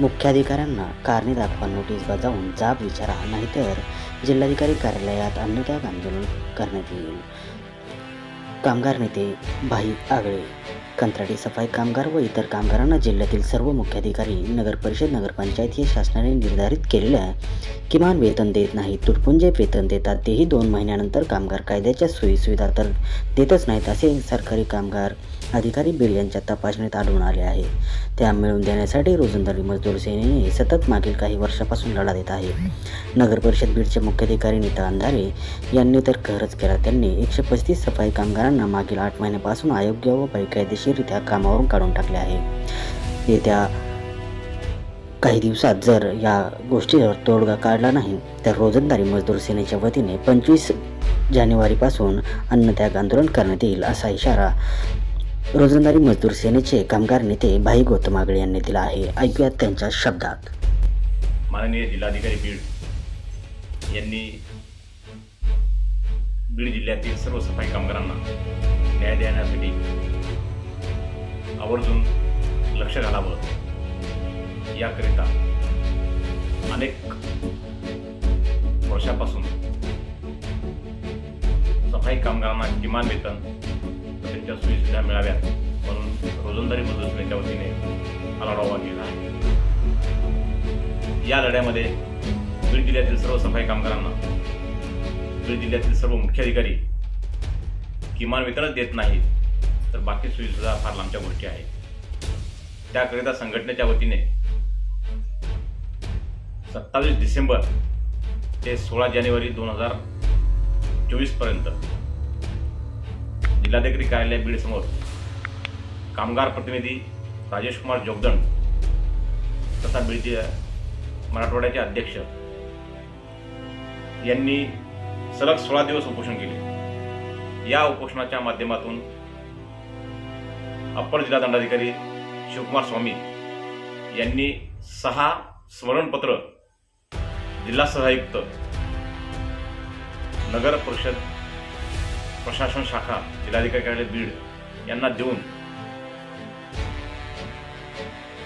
मुख्याधिकाऱ्यांना कारणे दाखवा नोटीस बजावून जाब विचारा नाहीतर जिल्हाधिकारी कार्यालयात अन्नत्याग आंदोलन करण्यात येईल. कामगार नेते भाई आगळे कंत्राटी सफाई कामगार व इतर कामगारांना जिल्ह्यातील सर्व मुख्याधिकारी नगरपरिषद नगरपंचायत हे शासनाने निर्धारित केलेल्या किमान वेतन देत नाही तुटपुंजे वेतन देतात तेही दोन महिन्यानंतर कामगार कायद्याच्या सोयीसुविधा तर देतच नाहीत असे सरकारी कामगार अधिकारी बीड यांच्या तपासणीत आढळून आले आहे. त्या मिळवून देण्यासाठी रोजंदारी मजदूर सेनेने सतत मागील काही वर्षापासून लढा देत आहे. नगर परिषद बीडचे मुख्याधिकारी नीता अंधारे यांनी तर खरंच केला. त्यांनी एकशे पस्तीस सफाई कामगारांना मागील आठ महिन्यापासून अयोग्य व कायदेशीररित्या कामावरून काढून टाकले आहे. येत्या काही दिवसात जर या गोष्टीवर तोडगा काढला नाही तर रोजंदारी मजदूर सेनेच्या वतीने पंचवीस जानेवारीपासून अन्नत्याग आंदोलन करण्यात येईल असा इशारा रोजंदारी मजदूर सेनेचे कामगार नेते भाई गौतम आगळे यांनी दिला आहे. ऐकूयात त्यांच्या शब्दात. माननीय जिल्हाधिकारी बीड यांनी बीड जिल्ह्यातील सर्व सफाई कामगारांना आवर्जून लक्ष घालावं. याकरिता अनेक वर्षापासून सफाई कामगारांना किमान वेतन त्यांच्या सुविधा मिळाव्यात म्हणून रोजंदारी मजूर सेनेच्या वतीने हा लढा उभा केला आहे या लढ्यामध्ये बीड जिल्ह्यातील सर्व सफाई कामगारांना बीड जिल्ह्यातील सर्व मुख्याधिकारी किमान वेतनच देत नाहीत. तर बाकी सोयीसुद्धा फार लांबच्या गोष्टी आहेत. त्याकरिता संघटनेच्या वतीने सत्तावीस डिसेंबर ते सोळा जानेवारी दोन हजार चोवीसपर्यंत जिल्हाधिकारी कार्यालय बीडसमोर कामगार प्रतिनिधी राजेश कुमार जोगदंड तथा बीडचे मराठवाड्याचे अध्यक्ष यांनी सलग सोळा दिवस उपोषण केले. या उपोषणाच्या माध्यमातून अप्पर जिल्हा दंडाधिकारी शिवकुमार स्वामी यांनी सहा स्मरणपत्र जिल्हा सहायुक्त नगर परिषद प्रशासन शाखा जिल्हाधिकारी कार्यालय बीड यांना देऊन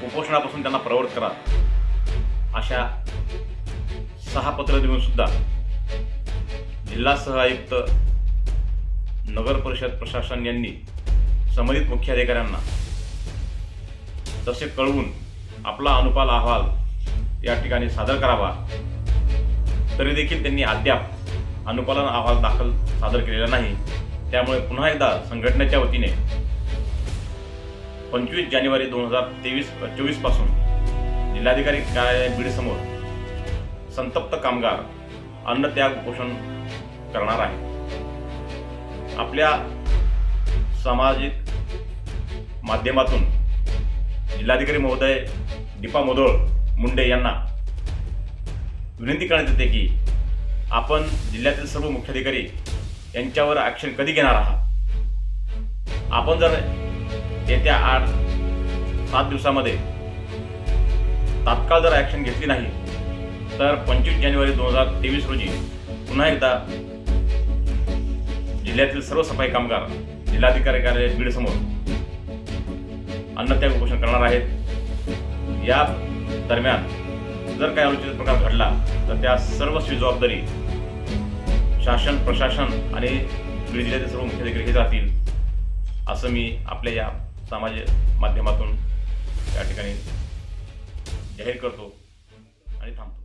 उपोषणापासून त्यांना प्रवृत्त करा. अशा सहा पत्र देऊन सुद्धा जिल्हा सह आयुक्त नगर परिषद प्रशासन यांनी संबंधित मुख्याधिकाऱ्यांना. तसे कळवून आपला अनुपाल अहवाल या ठिकाणी सादर करावा. तरी देखील त्यांनी अद्याप अनुपालन अहवाल दाखल सादर केलेला नाही. त्यामुळे पुन्हा एकदा संघटनेच्या वतीने पंचवीस जानेवारी दोन हजार तेवीस चोवीसपासून जिल्हाधिकारी कार्यालय बीडसमोर संतप्त कामगार अन्नत्याग उपोषण करणार आहे आपल्या सामाजिक माध्यमातून जिल्हाधिकारी महोदय दीपा मोदोळ मुंडे यांना विनंती करण्यात येते की आपण जिल्ह्यातील सर्व मुख्याधिकारी यांच्यावर ॲक्शन कधी घेणार आहात? आपण जर येत्या आठ सात दिवसामध्ये तात्काळ जर ॲक्शन घेतली नाही तर पंचवीस जानेवारी दोन हजार तेवीस रोजी पुन्हा एकदा जिल्ह्यातील सर्व सफाई कामगार जिल्हाधिकारी कार्यालय बीडसमोर अन्नत्याग उपोषण करणार आहेत. या दरम्यान जर काही अनुचित प्रकार घडला तर त्या सर्वस्वी जबाबदारी शासन प्रशासन आणि बीड जिल्ह्यातील सर्व मुख्याधिकारी हे जातील असं मी आपल्या या सामाजिक माध्यमातून या ठिकाणी जाहीर करतो आणि थांबतो.